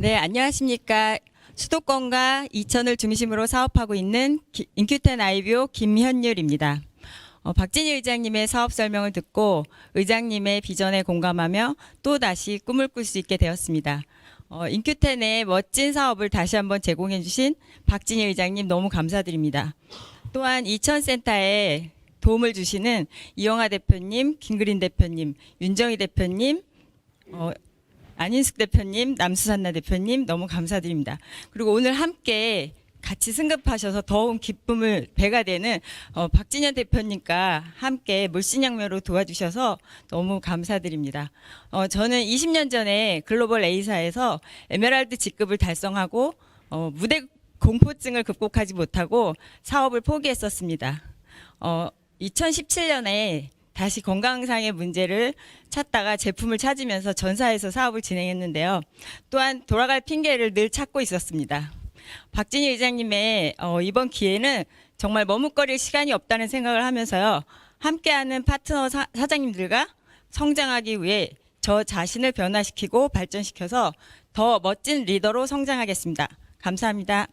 네, 안녕하십니까. 수도권과 이천을 중심으로 사업하고 있는 기- 인큐텐 아이비오 김현율입니다. 어, 박진희 의장님의 사업 설명을 듣고 의장님의 비전에 공감하며 또 다시 꿈을 꿀 수 있게 되었습니다. 어, 인큐텐의 멋진 사업을 다시 한번 제공해 주신 박진희 의장님 너무 감사드립니다. 또한 이천센터에 도움을 주시는 이영하 대표님, 김그린 대표님, 윤정희 대표님, 어, 안인숙 대표님, 남수산나 대표님 너무 감사드립니다. 그리고 오늘 함께 같이 승급하셔서 더욱 기쁨을 배가 되는 어, 박진현 대표님과 함께 물신양면으로 도와주셔서 너무 감사드립니다. 어, 저는 20년 전에 글로벌 A사에서 에메랄드 직급을 달성하고 어, 무대 공포증을 극복하지 못하고 사업을 포기했었습니다. 어, 2017년에 다시 건강상의 문제를 찾다가 제품을 찾으면서 전사에서 사업을 진행했는데요. 또한 돌아갈 핑계를 늘 찾고 있었습니다. 박진희 의장님의 어, 이번 기회는 정말 머뭇거릴 시간이 없다는 생각을 하면서요. 함께하는 파트너 사, 사장님들과 성장하기 위해 저 자신을 변화시키고 발전시켜서 더 멋진 리더로 성장하겠습니다. 감사합니다.